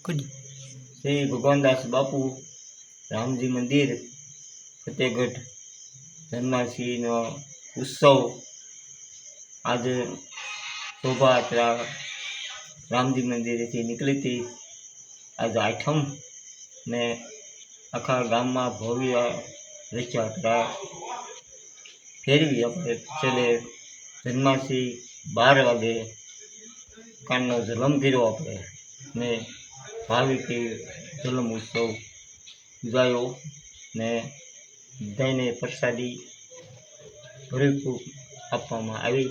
શ્રી ભગવાનદાસ બાપુ, રામજી મંદિર ફતેહગઢ જન્માષ્ટમીનો ઉત્સવ. આજે શોભાયાત્રા રામજી મંદિરેથી નીકળી હતી. આજે આઠમ ને આખા ગામમાં ભવ્ય રથયાત્રા ફેરવી આપણે છેલ્લે જન્માષ્ટમી બાર વાગે કાનનો જલમ કર્યો આપણે ને ભાવિકે જલમ ઉત્સવ ઉજાયો ને બધાને પ્રસાદી ભરપૂર આપવામાં આવી.